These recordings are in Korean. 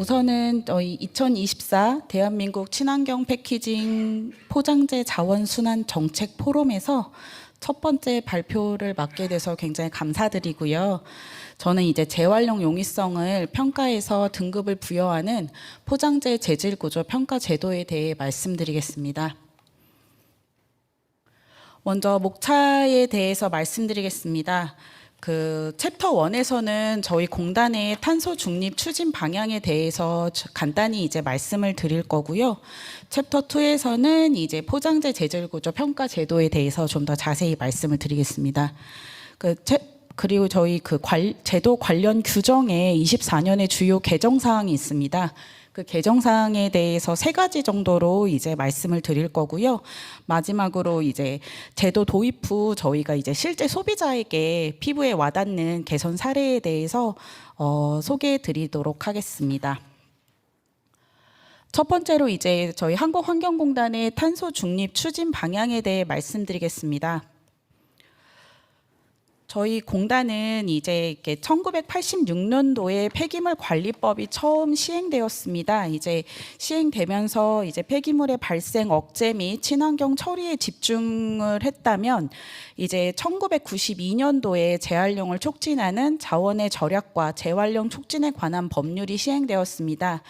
우선은 저희 2024 대한민국 친환경 패키징 포장재 자원 순환 정책 포럼에서 첫 번째 발표를 맡게 돼서 굉장히 감사드리고요. 저는 이제 재활용 용이성을 평가해서 등급을 부여하는 포장재 재질 구조 평가 제도에 대해 말씀드리겠습니다. 먼저 목차에 대해서 말씀드리겠습니다. 그 챕터 1에서는 저희 공단의 탄소 중립 추진 방향에 대해서 저- 간단히 이제 말씀을 드릴 거고요. 챕터 2에서는 이제 포장재 재질 구조 평가 제도에 대해서 좀 더 자세히 말씀을 드리겠습니다. 그 챕- 그리고 저희 그 관- 제도 관련 규정에 24년의 주요 개정 사항이 있습니다. 그 개정 사항에 대해서 세 가지 정도로 이제 말씀을 드릴 거고요. 마지막으로 이제 제도 도입 후 저희가 이제 실제 소비자에게 피부에 와닿는 개선 사례에 대해서 어, 소개해 드리도록 하겠습니다. 첫 번째로 이제 저희 한국환경공단의 탄소 중립 추진 방향에 대해 말씀드리겠습니다. 저희 공단은 이제 이렇게 1986년도에 폐기물 관리법이 처음 시행되었습니다. 이제 시행되면서 이제 폐기물의 발생 억제 및 친환경 처리에 집중을 했다면 이제 1992년도에 재활용을 촉진하는 자원의 절약과 재활용 촉진에 관한 법률이 시행되었습니다.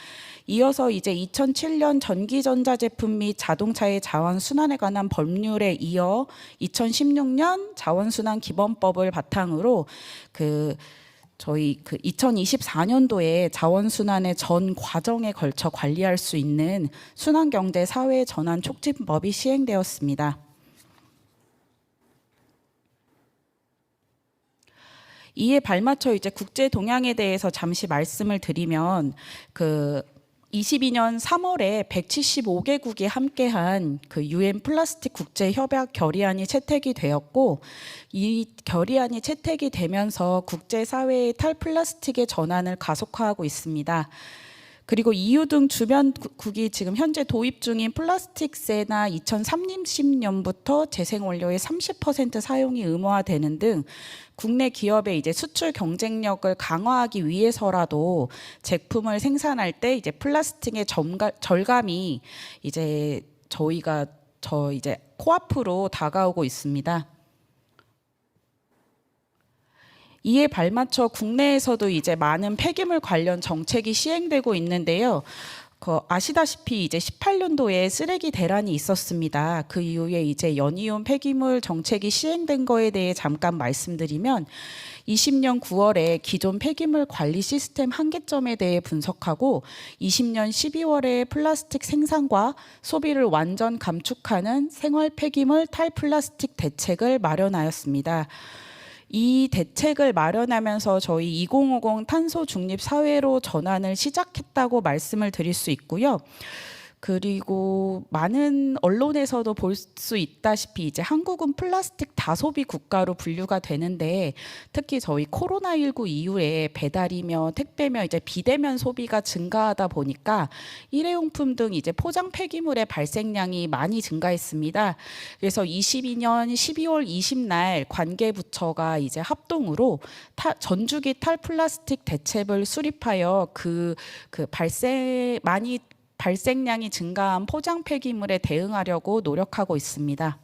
이어서 이제 2007년 전기전자 제품 및 자동차의 자원 순환에 관한 법률에 이어 2016년 자원순환 기본법을 바탕으로 그 저희 그 2024년도에 자원순환의 전 과정에 걸쳐 관리할 수 있는 순환경제 사회 전환 촉진법이 시행되었습니다. 이에 발맞춰 이제 국제 동향에 대해서 잠시 말씀을 드리면 그 22년 3월에 175개국이 함께한 그 유엔 플라스틱 국제 협약 결의안이 채택이 되었고 이 결의안이 채택이 되면서 국제 사회의 탈플라스틱의 전환을 가속화하고 있습니다. 그리고 EU 등 주변국이 지금 현재 도입 중인 플라스틱세나 2030년부터 재생원료의 30% 사용이 의무화되는 등 국내 기업의 이제 수출 경쟁력을 강화하기 위해서라도 제품을 생산할 때 이제 플라스틱의 점가, 절감이 이제 저희가 저 이제 코앞으로 다가오고 있습니다. 이에 발맞춰 국내에서도 이제 많은 폐기물 관련 정책이 시행되고 있는데요. 그 아시다시피 이제 18년도에 쓰레기 대란이 있었습니다. 그 이후에 이제 연이온 폐기물 정책이 시행된 거에 대해 잠깐 말씀드리면 20년 9월에 기존 폐기물 관리 시스템 한계점에 대해 분석하고 20년 12월에 플라스틱 생산과 소비를 완전 감축하는 생활 폐기물 탈 플라스틱 대책을 마련하였습니다. 이 대책을 마련하면서 저희 2050 탄소 중립 사회로 전환을 시작했다고 말씀을 드릴 수 있고요. 그리고 많은 언론에서도 볼 수 있다시피 이제 한국은 플라스틱 다소비 국가로 분류가 되는데 특히 저희 코로나19 이후에 배달이며 택배며 이제 비대면 소비가 증가하다 보니까 일회용품 등 이제 포장 폐기물의 발생량이 많이 증가했습니다. 그래서 22년 12월 20날 관계 부처가 이제 합동으로 타, 전주기 탈 플라스틱 대책을 수립하여 그, 그 발생 많이 발생량이 증가한 포장 폐기물에 대응하려고 노력하고 있습니다.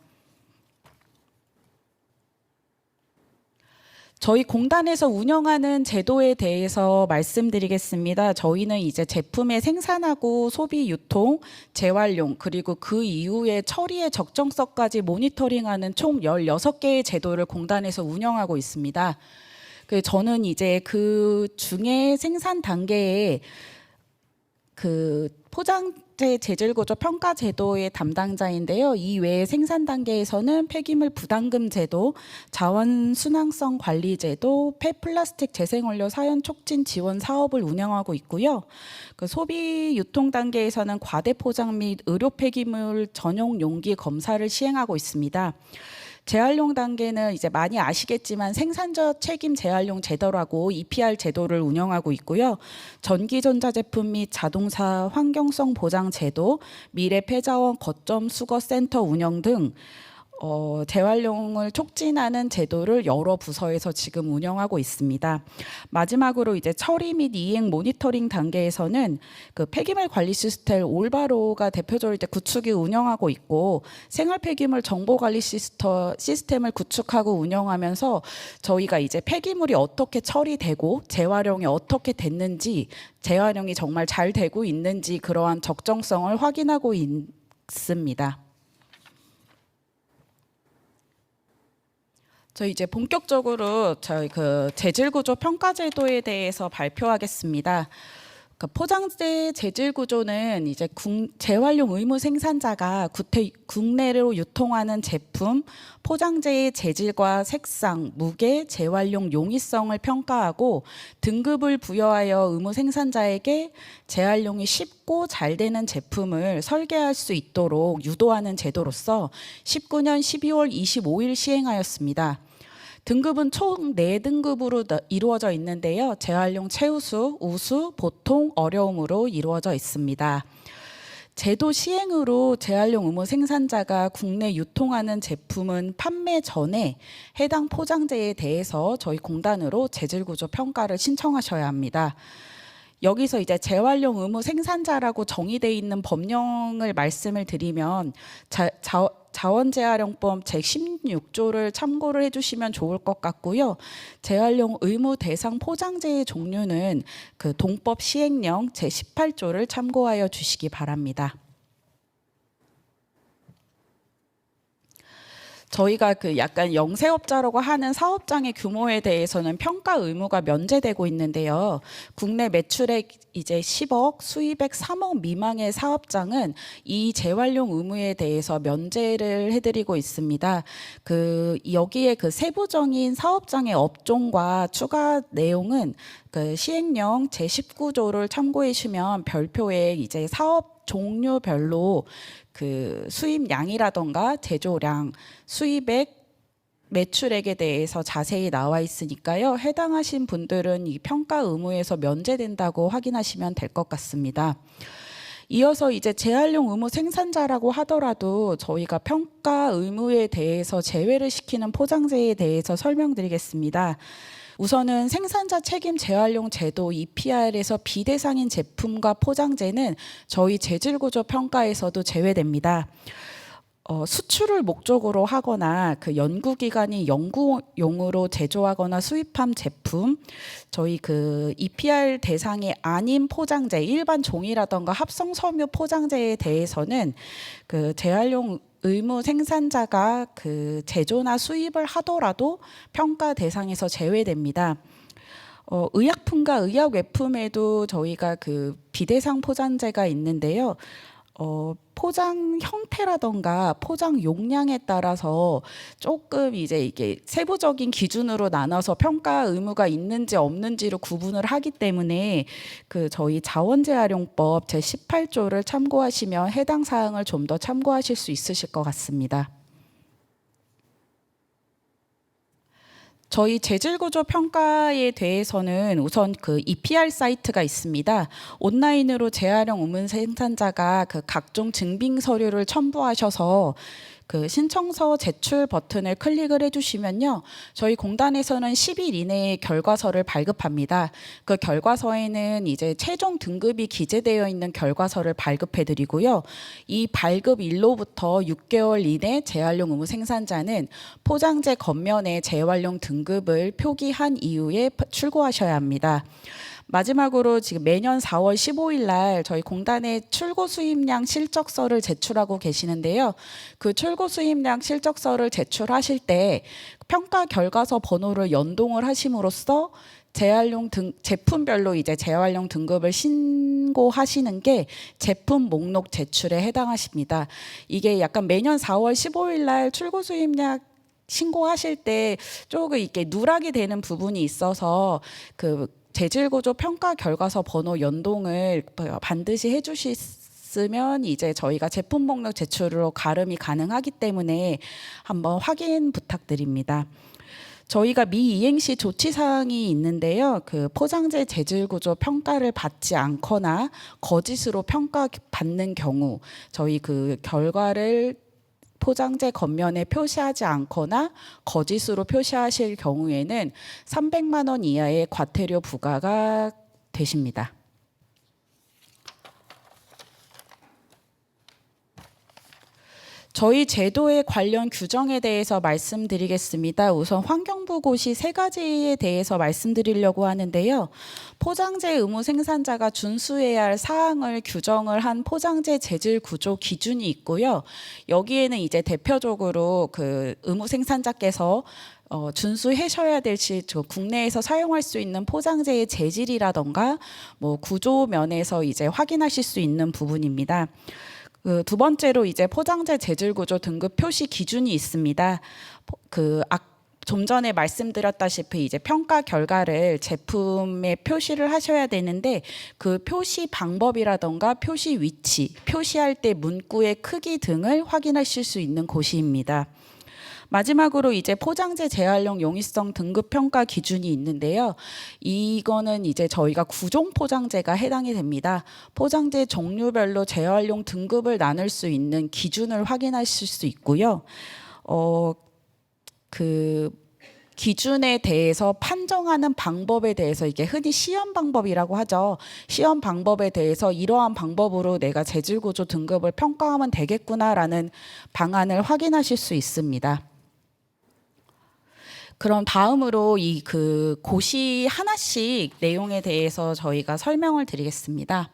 저희 공단에서 운영하는 제도에 대해서 말씀드리겠습니다. 저희는 이제 제품의 생산하고 소비, 유통, 재활용 그리고 그 이후에 처리의 적정성까지 모니터링하는 총 16개의 제도를 공단에서 운영하고 있습니다. 그 저는 이제 그 중에 생산 단계에 그 포장재 재질 구조 평가 제도의 담당자인데요. 이 외에 생산 단계에서는 폐기물 부담금 제도, 자원 순환성 관리 제도, 폐플라스틱 재생원료 사연 촉진 지원 사업을 운영하고 있고요. 그 소비 유통 단계에서는 과대 포장 및 의료 폐기물 전용 용기 검사를 시행하고 있습니다. 재활용 단계는 이제 많이 아시겠지만 생산자 책임 재활용 제도라고 EPR 제도를 운영하고 있고요. 전기 전자 제품 및 자동차 환경성 보장 제도, 미래 폐자원 거점 수거 센터 운영 등 어, 재활용을 촉진하는 제도를 여러 부서에서 지금 운영하고 있습니다. 마지막으로 이제 처리 및 이행 모니터링 단계에서는 그 폐기물 관리 시스템 올바로가 대표적으로 이제 구축이 운영하고 있고 생활 폐기물 정보 관리 시스터, 시스템을 구축하고 운영하면서 저희가 이제 폐기물이 어떻게 처리되고 재활용이 어떻게 됐는지 재활용이 정말 잘 되고 있는지 그러한 적정성을 확인하고 있습니다. 저희 이제 본격적으로 저희 그 재질 구조 평가 제도에 대해서 발표하겠습니다. 그 포장재 재질 구조는 이제 국, 재활용 의무 생산자가 구태, 국내로 유통하는 제품 포장재의 재질과 색상, 무게, 재활용 용이성을 평가하고 등급을 부여하여 의무 생산자에게 재활용이 쉽고 잘 되는 제품을 설계할 수 있도록 유도하는 제도로서 19년 12월 25일 시행하였습니다. 등급은 총 4등급으로 이루어져 있는데요. 재활용 최우수, 우수, 보통, 어려움으로 이루어져 있습니다. 제도 시행으로 재활용 의무 생산자가 국내 유통하는 제품은 판매 전에 해당 포장재에 대해서 저희 공단으로 재질 구조 평가를 신청하셔야 합니다. 여기서 이제 재활용 의무 생산자라고 정의되어 있는 법령을 말씀을 드리면 자, 자, 자원재활용법 제16조를 참고를 해주시면 좋을 것 같고요. 재활용 의무 대상 포장재의 종류는 그 동법 시행령 제18조를 참고하여 주시기 바랍니다. 저희가 그 약간 영세업자라고 하는 사업장의 규모에 대해서는 평가 의무가 면제되고 있는데요. 국내 매출액 이제 10억, 수입액 3억 미만의 사업장은 이 재활용 의무에 대해서 면제를 해드리고 있습니다. 그 여기에 그 세부적인 사업장의 업종과 추가 내용은 그 시행령 제19조를 참고해 주시면 별표에 이제 사업 종류별로 그 수입량이라던가 제조량, 수입액, 매출액에 대해서 자세히 나와 있으니까요. 해당하신 분들은 이 평가 의무에서 면제된다고 확인하시면 될 것 같습니다. 이어서 이제 재활용 의무 생산자라고 하더라도 저희가 평가 의무에 대해서 제외를 시키는 포장재에 대해서 설명드리겠습니다. 우선은 생산자 책임 재활용 제도 EPR에서 비대상인 제품과 포장재는 저희 재질 구조 평가에서도 제외됩니다. 어, 수출을 목적으로 하거나 그 연구기관이 연구용으로 제조하거나 수입한 제품, 저희 그 EPR 대상이 아닌 포장재, 일반 종이라던가 합성 섬유 포장재에 대해서는 그 재활용 의무 생산자가 그 제조나 수입을 하더라도 평가 대상에서 제외됩니다. 어, 의약품과 의약 외품에도 저희가 그 비대상 포장재가 있는데요. 어, 포장 형태라던가 포장 용량에 따라서 조금 이제 이게 세부적인 기준으로 나눠서 평가 의무가 있는지 없는지로 구분을 하기 때문에 그 저희 자원재활용법 제 18조를 참고하시면 해당 사항을 좀 더 참고하실 수 있으실 것 같습니다. 저희 재질 구조 평가에 대해서는 우선 그 EPR 사이트가 있습니다. 온라인으로 재활용 의문 생산자가 그 각종 증빙 서류를 첨부하셔서 그 신청서 제출 버튼을 클릭을 해주시면요. 저희 공단에서는 10일 이내에 결과서를 발급합니다. 그 결과서에는 이제 최종 등급이 기재되어 있는 결과서를 발급해 드리고요. 이 발급 일로부터 6개월 이내 재활용 의무 생산자는 포장재 겉면에 재활용 등급을 표기한 이후에 출고하셔야 합니다. 마지막으로 지금 매년 4월 15일 날 저희 공단에 출고 수입량 실적서를 제출하고 계시는데요. 그 출고 수입량 실적서를 제출하실 때 평가 결과서 번호를 연동을 하심으로써 재활용 등 제품별로 이제 재활용 등급을 신고하시는 게 제품 목록 제출에 해당하십니다. 이게 약간 매년 4월 15일 날 출고 수입량 신고하실 때 조금 이렇게 누락이 되는 부분이 있어서 그 재질 구조 평가 결과서 번호 연동을 반드시 해주시면 이제 저희가 제품 목록 제출로 가름이 가능하기 때문에 한번 확인 부탁드립니다. 저희가 미이행 시 조치 사항이 있는데요. 그 포장재 재질 구조 평가를 받지 않거나 거짓으로 평가 받는 경우 저희 그 결과를 포장재 겉면에 표시하지 않거나 거짓으로 표시하실 경우에는 300만 원 이하의 과태료 부과가 되십니다. 저희 제도의 관련 규정에 대해서 말씀드리겠습니다. 우선 환경부 고시 세 가지에 대해서 말씀드리려고 하는데요. 포장재 의무 생산자가 준수해야 할 사항을 규정을 한 포장재 재질 구조 기준이 있고요. 여기에는 이제 대표적으로 그 의무 생산자께서 어, 준수하셔야 될 시, 저 국내에서 사용할 수 있는 포장재의 재질이라던가 뭐 구조 면에서 이제 확인하실 수 있는 부분입니다. 그두 번째로 이제 포장재 재질 구조 등급 표시 기준이 있습니다. 포- 그 악, 좀 전에 말씀드렸다시피 이제 평가 결과를 제품에 표시를 하셔야 되는데 그 표시 방법이라던가 표시 위치, 표시할 때 문구의 크기 등을 확인하실 수 있는 곳입니다. 마지막으로 이제 포장재 재활용 용이성 등급 평가 기준이 있는데요. 이거는 이제 저희가 구종 포장재가 해당이 됩니다. 포장재 종류별로 재활용 등급을 나눌 수 있는 기준을 확인하실 수 있고요. 어, 그 기준에 대해서 판정하는 방법에 대해서 이게 흔히 시험 방법이라고 하죠. 시험 방법에 대해서 이러한 방법으로 내가 재질 구조 등급을 평가하면 되겠구나라는 방안을 확인하실 수 있습니다. 그럼 다음으로 이 그 고시 하나씩 내용에 대해서 저희가 설명을 드리겠습니다.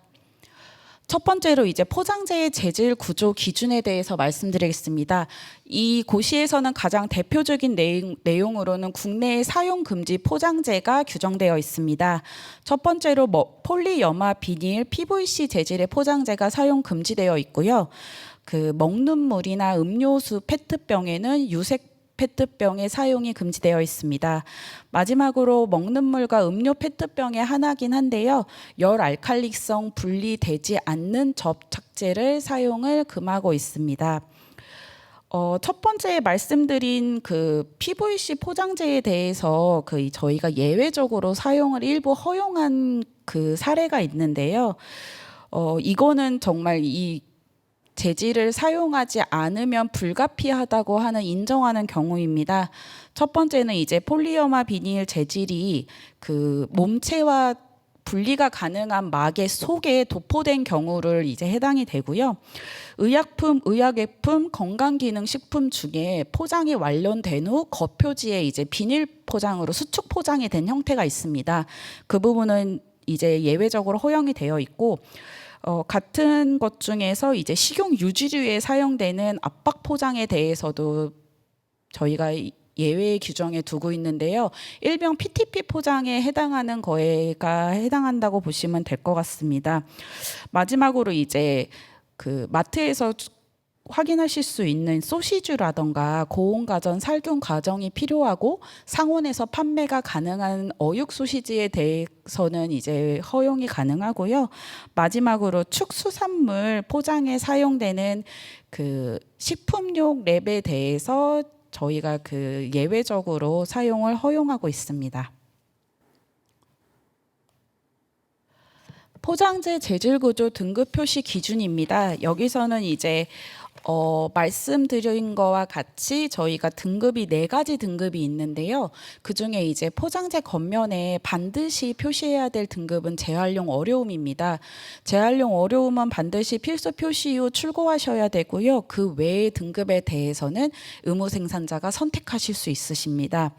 첫 번째로 이제 포장재의 재질 구조 기준에 대해서 말씀드리겠습니다. 이 고시에서는 가장 대표적인 내용, 내용으로는 국내의 사용 금지 포장재가 규정되어 있습니다. 첫 번째로 뭐 폴리 염화 비닐 PVC 재질의 포장재가 사용 금지되어 있고요. 그 먹는 물이나 음료수 페트병에는 유색 페트병의 사용이 금지되어 있습니다. 마지막으로 먹는 물과 음료 페트병의 하나긴 한데요. 열 알칼리성 분리되지 않는 접착제를 사용을 금하고 있습니다. 어, 첫 번째 말씀드린 그 PVC 포장재에 대해서 그 저희가 예외적으로 사용을 일부 허용한 그 사례가 있는데요. 어, 이거는 정말 이 재질을 사용하지 않으면 불가피하다고 하는 인정하는 경우입니다. 첫 번째는 이제 폴리어마 비닐 재질이 그 몸체와 분리가 가능한 막의 속에 도포된 경우를 이제 해당이 되고요. 의약품, 의약외품, 건강기능식품 중에 포장이 완료된 후 겉표지에 이제 비닐 포장으로 수축 포장이 된 형태가 있습니다. 그 부분은 이제 예외적으로 허용이 되어 있고 어, 같은 것 중에서 이제 식용 유지류에 사용되는 압박 포장에 대해서도 저희가 이- 예외 규정에 두고 있는데요. 일명 PTP 포장에 해당하는 거에가 해당한다고 보시면 될 것 같습니다. 마지막으로 이제 그 마트에서 주- 확인하실 수 있는 소시주라던가 고온 가전 살균 과정이 필요하고 상온에서 판매가 가능한 어육 소시지에 대해서는 이제 허용이 가능하고요. 마지막으로 축수산물 포장에 사용되는 그 식품용 랩에 대해서 저희가 그 예외적으로 사용을 허용하고 있습니다. 포장재 재질 구조 등급 표시 기준입니다. 여기서는 이제 어, 말씀드린 거와 같이 저희가 등급이 네 가지 등급이 있는데요. 그 중에 이제 포장재 겉면에 반드시 표시해야 될 등급은 재활용 어려움입니다. 재활용 어려움은 반드시 필수 표시 후 출고하셔야 되고요. 그 외의 등급에 대해서는 의무 생산자가 선택하실 수 있으십니다.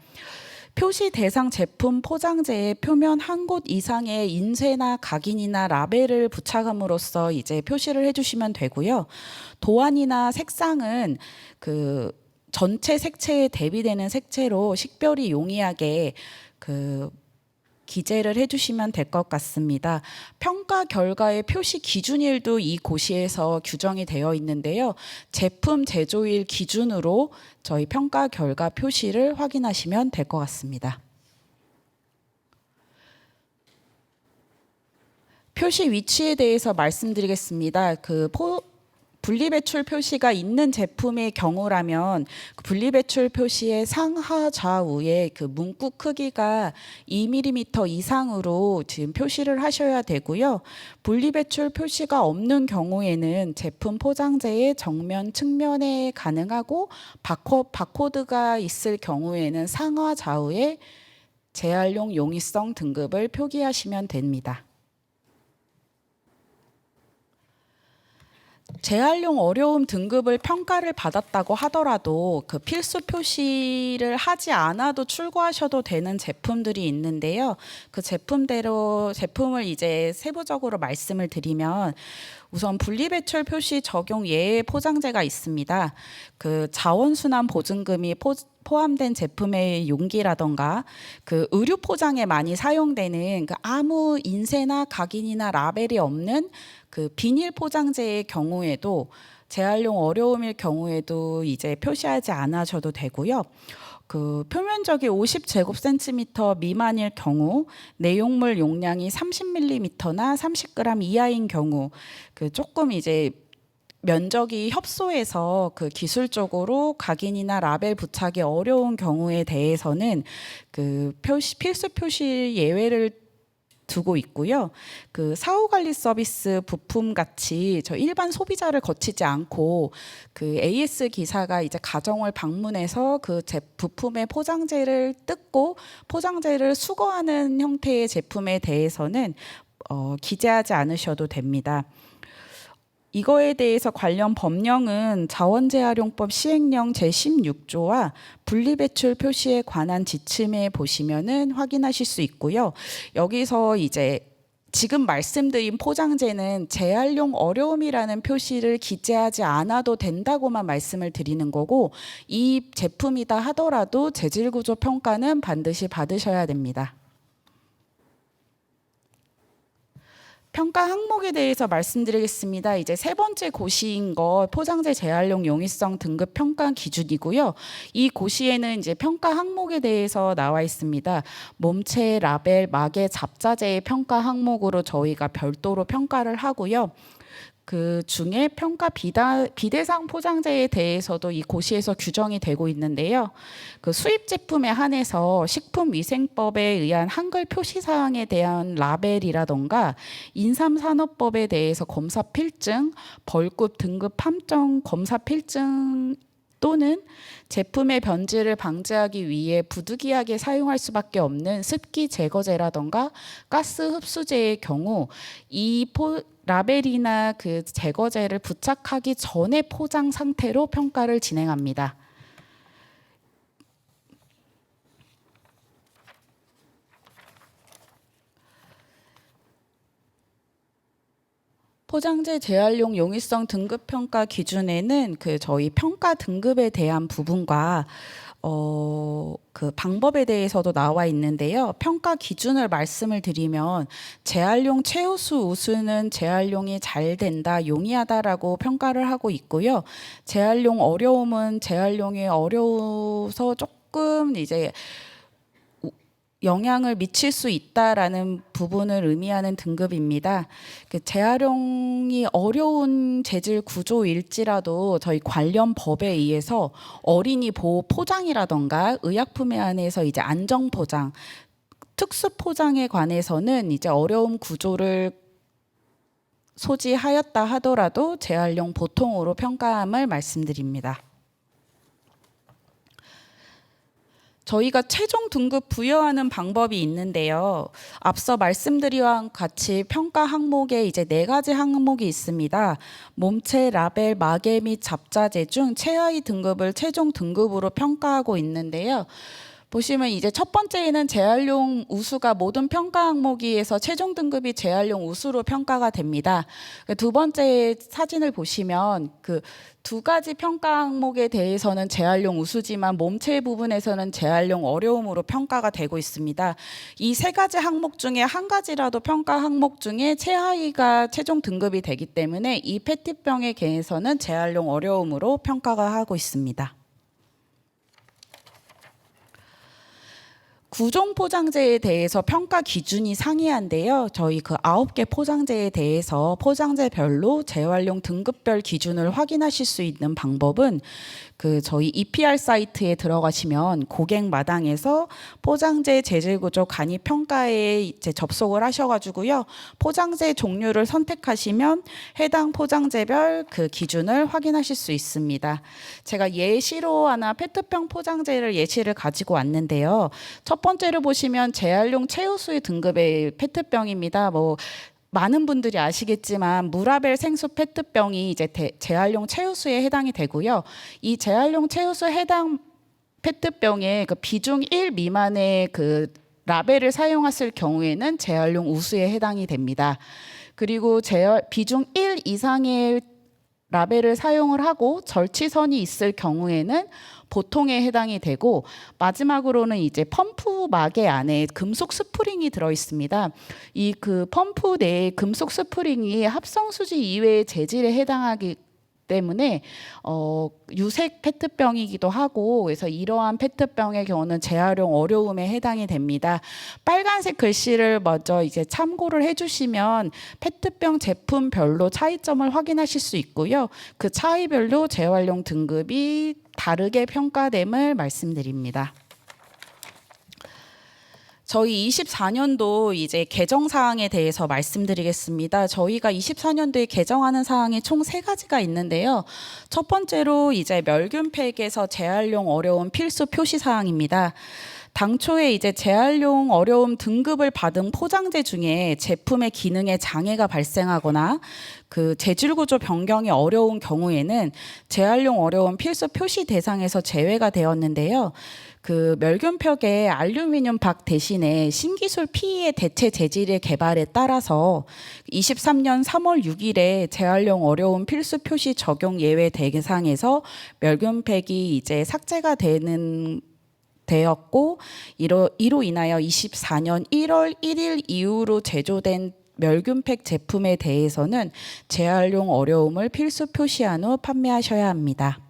표시 대상 제품 포장재의 표면 한 곳 이상의 인쇄나 각인이나 라벨을 부착함으로써 이제 표시를 해주시면 되고요. 도안이나 색상은 그 전체 색채에 대비되는 색채로 식별이 용이하게 그 기재를 해주시면 될 것 같습니다. 평가 결과의 표시 기준일도 이 고시에서 규정이 되어 있는데요. 제품 제조일 기준으로 저희 평가 결과 표시를 확인하시면 될 것 같습니다. 표시 위치에 대해서 말씀드리겠습니다. 그 포, 분리배출 표시가 있는 제품의 경우라면 그 분리배출 표시의 상하 좌우에 그 문구 크기가 2mm 이상으로 지금 표시를 하셔야 되고요. 분리배출 표시가 없는 경우에는 제품 포장재의 정면 측면에 가능하고 바코, 바코드가 있을 경우에는 상하 좌우에 재활용 용이성 등급을 표기하시면 됩니다. 재활용 어려움 등급을 평가를 받았다고 하더라도 그 필수 표시를 하지 않아도 출고하셔도 되는 제품들이 있는데요. 그 제품대로 제품을 이제 세부적으로 말씀을 드리면 우선 분리배출 표시 적용 예외 포장재가 있습니다. 그 자원순환 보증금이 포, 포함된 제품의 용기라던가 그 의류 포장에 많이 사용되는 그 아무 인쇄나 각인이나 라벨이 없는 그 비닐 포장재의 경우에도 재활용 어려움일 경우에도 이제 표시하지 않으셔도 되고요. 그 표면적이 50제곱센티미터 미만일 경우 내용물 용량이 30ml나 30g 이하인 경우 그 조금 이제 면적이 협소해서 그 기술적으로 각인이나 라벨 부착이 어려운 경우에 대해서는 그 표시 필수 표시 예외를 두고 있고요. 그 사후 관리 서비스 부품 같이 저 일반 소비자를 거치지 않고 그 AS 기사가 이제 가정을 방문해서 그 제 부품의 포장재를 뜯고 포장재를 수거하는 형태의 제품에 대해서는 어, 기재하지 않으셔도 됩니다. 이거에 대해서 관련 법령은 자원재활용법 시행령 제16조와 분리배출 표시에 관한 지침에 보시면은 확인하실 수 있고요. 여기서 이제 지금 말씀드린 포장재는 재활용 어려움이라는 표시를 기재하지 않아도 된다고만 말씀을 드리는 거고 이 제품이다 하더라도 재질 구조 평가는 반드시 받으셔야 됩니다. 평가 항목에 대해서 말씀드리겠습니다. 이제 세 번째 고시인 거 포장재 재활용 용이성 등급 평가 기준이고요. 이 고시에는 이제 평가 항목에 대해서 나와 있습니다. 몸체, 라벨, 막의 잡자재의 평가 항목으로 저희가 별도로 평가를 하고요. 그 중에 평가 비다, 비대상 포장재에 대해서도 이 고시에서 규정이 되고 있는데요. 그 수입 제품에 한해서 식품위생법에 의한 한글 표시 사항에 대한 라벨이라던가 인삼산업법에 대해서 검사 필증, 벌급 등급 함정 검사 필증 또는 제품의 변질을 방지하기 위해 부득이하게 사용할 수밖에 없는 습기 제거제라던가 가스 흡수제의 경우 이 포, 라벨이나 그 제거제를 부착하기 전에 포장 상태로 평가를 진행합니다. 포장재 재활용 용이성 등급 평가 기준에는 그 저희 평가 등급에 대한 부분과 어, 그 방법에 대해서도 나와 있는데요. 평가 기준을 말씀을 드리면 재활용 최우수 우수는 재활용이 잘 된다, 용이하다라고 평가를 하고 있고요. 재활용 어려움은 재활용이 어려워서 조금 이제 영향을 미칠 수 있다라는 부분을 의미하는 등급입니다. 그 재활용이 어려운 재질 구조일지라도 저희 관련 법에 의해서 어린이 보호 포장이라던가 의약품에 한해서 이제 안정 포장, 특수 포장에 관해서는 이제 어려움 구조를 소지하였다 하더라도 재활용 보통으로 평가함을 말씀드립니다. 저희가 최종 등급 부여하는 방법이 있는데요. 앞서 말씀드린 같이 평가 항목에 이제 네 가지 항목이 있습니다. 몸체, 라벨, 마개 및 잡자재 중 최하위 등급을 최종 등급으로 평가하고 있는데요. 보시면 이제 첫 번째에는 재활용 우수가 모든 평가 항목에서 최종 등급이 재활용 우수로 평가가 됩니다. 두 번째 사진을 보시면 그 두 가지 평가 항목에 대해서는 재활용 우수지만 몸체 부분에서는 재활용 어려움으로 평가가 되고 있습니다. 이 세 가지 항목 중에 한 가지라도 평가 항목 중에 최하위가 최종 등급이 되기 때문에 이 페티병에 대해서는 재활용 어려움으로 평가가 하고 있습니다. 구종 포장재에 대해서 평가 기준이 상이한데요. 저희 그 아홉 개 포장재에 대해서 포장재별로 재활용 등급별 기준을 확인하실 수 있는 방법은 그 저희 EPR 사이트에 들어가시면 고객 마당에서 포장재 재질 구조 간이 평가에 이제 접속을 하셔가지고요. 포장재 종류를 선택하시면 해당 포장재별 그 기준을 확인하실 수 있습니다. 제가 예시로 하나 페트병 포장재를 예시를 가지고 왔는데요. 첫 번째로 보시면 재활용 최우수의 등급의 페트병입니다. 뭐 많은 분들이 아시겠지만 무라벨 생수 페트병이 이제 대- 재활용 최우수에 해당이 되고요. 이 재활용 최우수 해당 페트병의 그 비중 1 미만의 그 라벨을 사용했을 경우에는 재활용 우수에 해당이 됩니다. 그리고 재활 비중 1 이상의 라벨을 사용을 하고 절취선이 있을 경우에는 보통에 해당이 되고 마지막으로는 이제 펌프 마개 안에 금속 스프링이 들어 있습니다. 이 그 펌프 내에 금속 스프링이 합성 수지 이외의 재질에 해당하기 때문에 어 유색 페트병이기도 하고 그래서 이러한 페트병의 경우는 재활용 어려움에 해당이 됩니다. 빨간색 글씨를 먼저 이제 참고를 해주시면 페트병 제품별로 차이점을 확인하실 수 있고요. 그 차이별로 재활용 등급이 다르게 평가됨을 말씀드립니다. 저희 24년도 이제 개정 사항에 대해서 말씀드리겠습니다. 저희가 24년도에 개정하는 사항이 총 세 가지가 있는데요. 첫 번째로 이제 멸균팩에서 재활용 어려움 필수 표시 사항입니다. 당초에 이제 재활용 어려움 등급을 받은 포장재 중에 제품의 기능에 장애가 발생하거나 그 재질 구조 변경이 어려운 경우에는 재활용 어려움 필수 표시 대상에서 제외가 되었는데요. 그 멸균팩의 알루미늄 박 대신에 신기술 PE의 대체 재질의 개발에 따라서 23년 3월 6일에 재활용 어려움 필수 표시 적용 예외 대상에서 멸균팩이 이제 삭제가 되는 되었고 이로 이로 인하여 24년 1월 1일 이후로 제조된 멸균팩 제품에 대해서는 재활용 어려움을 필수 표시한 후 판매하셔야 합니다.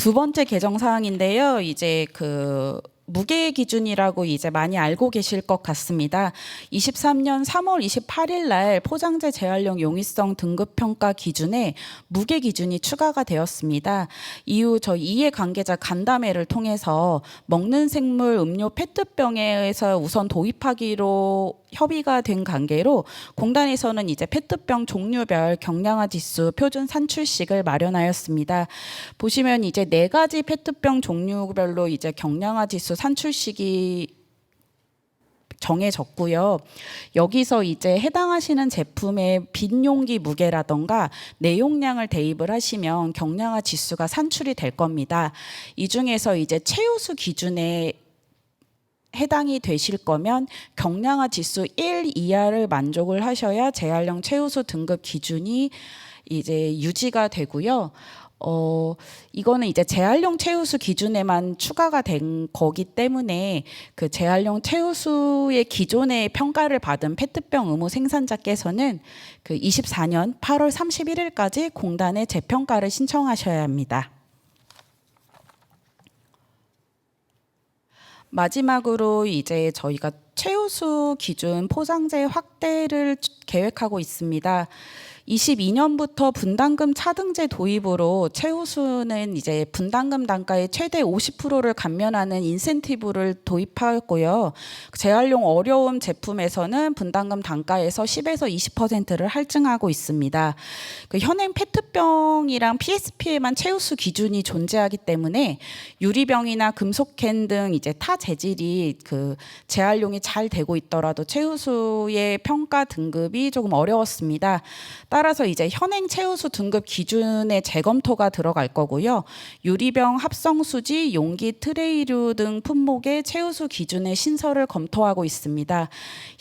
두 번째 개정 사항인데요. 이제 그 무게 기준이라고 이제 많이 알고 계실 것 같습니다. 23년 3월 28일 날 포장재 재활용 용이성 등급 평가 기준에 무게 기준이 추가가 되었습니다. 이후 저희 이해 관계자 간담회를 통해서 먹는 생물 음료 페트병에서 우선 도입하기로 협의가 된 관계로 공단에서는 이제 페트병 종류별 경량화 지수 표준 산출식을 마련하였습니다. 보시면 이제 네 가지 페트병 종류별로 이제 경량화 지수 산출식이 정해졌고요. 여기서 이제 해당하시는 제품의 빈 용기 무게라던가 내용량을 대입을 하시면 경량화 지수가 산출이 될 겁니다. 이 중에서 이제 최우수 기준에 해당이 되실 거면 경량화 지수 1 이하를 만족을 하셔야 재활용 최우수 등급 기준이 이제 유지가 되고요. 어, 이거는 이제 재활용 최우수 기준에만 추가가 된 거기 때문에 그 재활용 최우수의 기존의 평가를 받은 페트병 의무 생산자께서는 그 24년 8월 31일까지 공단에 재평가를 신청하셔야 합니다. 마지막으로 이제 저희가 최우수 기준 포장재 확대를 계획하고 있습니다. 22년부터 분담금 차등제 도입으로 최우수는 이제 분담금 단가의 최대 50%를 감면하는 인센티브를 도입하였고요. 재활용 어려움 제품에서는 분담금 단가에서 10에서 20%를 할증하고 있습니다. 그 현행 페트병이랑 PSP에만 최우수 기준이 존재하기 때문에 유리병이나 금속캔 등 이제 타 재질이 그 재활용이 잘 되고 있더라도 최우수의 평가 등급이 조금 어려웠습니다. 따 라서 이제 현행 최우수 등급 기준의 재검토가 들어갈 거고요. 유리병, 합성 수지, 용기, 트레이류 등 품목의 최우수 기준의 신설을 검토하고 있습니다.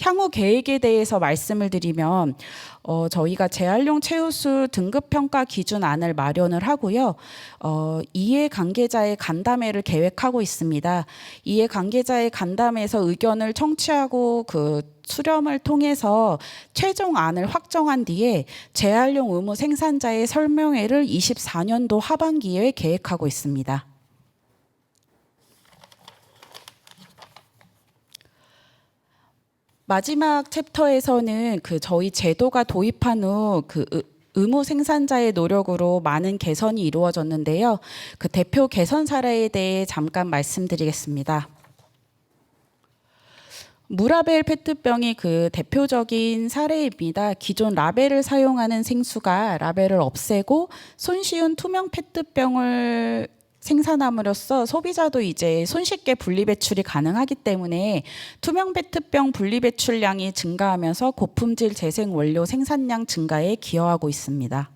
향후 계획에 대해서 말씀을 드리면 어, 저희가 재활용 최우수 등급 평가 기준안을 마련을 하고요. 어, 이해 관계자의 간담회를 계획하고 있습니다. 이해 관계자의 간담회에서 의견을 청취하고 그 수렴을 통해서 최종안을 확정한 뒤에 재활용 의무 생산자의 설명회를 24년도 하반기에 계획하고 있습니다. 마지막 챕터에서는 그 저희 제도가 도입한 후 그 의무 생산자의 노력으로 많은 개선이 이루어졌는데요. 그 대표 개선 사례에 대해 잠깐 말씀드리겠습니다. 무라벨 페트병이 그 대표적인 사례입니다. 기존 라벨을 사용하는 생수가 라벨을 없애고 손쉬운 투명 페트병을 생산함으로써 소비자도 이제 손쉽게 분리 배출이 가능하기 때문에 투명 페트병 분리 배출량이 증가하면서 고품질 재생 원료 생산량 증가에 기여하고 있습니다.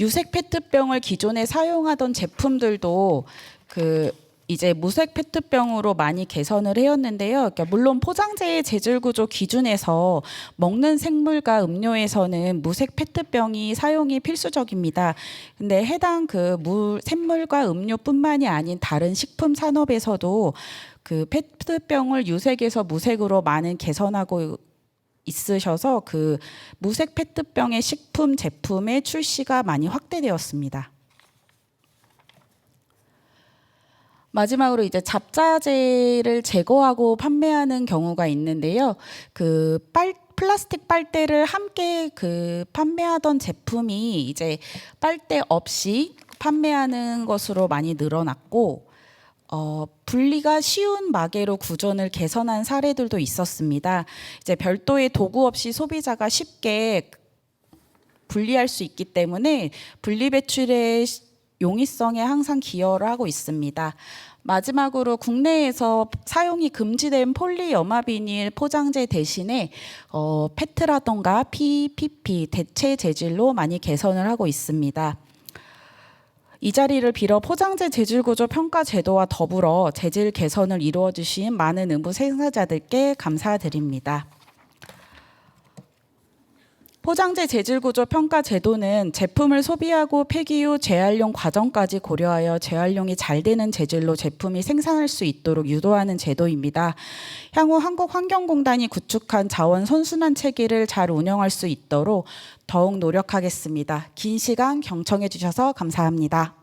유색 페트병을 기존에 사용하던 제품들도 그 이제 무색 페트병으로 많이 개선을 해왔는데요. 그러니까 물론 포장재의 재질 구조 기준에서 먹는 생물과 음료에서는 무색 페트병이 사용이 필수적입니다. 근데 해당 그 물, 샘물과 음료뿐만이 아닌 다른 식품 산업에서도 그 페트병을 유색에서 무색으로 많은 개선하고 있으셔서 그 무색 페트병의 식품 제품의 출시가 많이 확대되었습니다. 마지막으로 이제 잡자재를 제거하고 판매하는 경우가 있는데요. 그 빨, 플라스틱 빨대를 함께 그 판매하던 제품이 이제 빨대 없이 판매하는 것으로 많이 늘어났고, 어, 분리가 쉬운 마개로 구전을 개선한 사례들도 있었습니다. 이제 별도의 도구 없이 소비자가 쉽게 분리할 수 있기 때문에 분리 배출의 용이성에 항상 기여를 하고 있습니다. 마지막으로 국내에서 사용이 금지된 폴리염화비닐 포장재 대신에 어, 페트라던가 PPP 대체 재질로 많이 개선을 하고 있습니다. 이 자리를 빌어 포장재 재질 구조 평가 제도와 더불어 재질 개선을 이루어 주신 많은 의무 생산자들께 감사드립니다. 포장재 재질 구조 평가 제도는 제품을 소비하고 폐기 후 재활용 과정까지 고려하여 재활용이 잘 되는 재질로 제품이 생산할 수 있도록 유도하는 제도입니다. 향후 한국환경공단이 구축한 자원 선순환 체계를 잘 운영할 수 있도록 더욱 노력하겠습니다. 긴 시간 경청해 주셔서 감사합니다.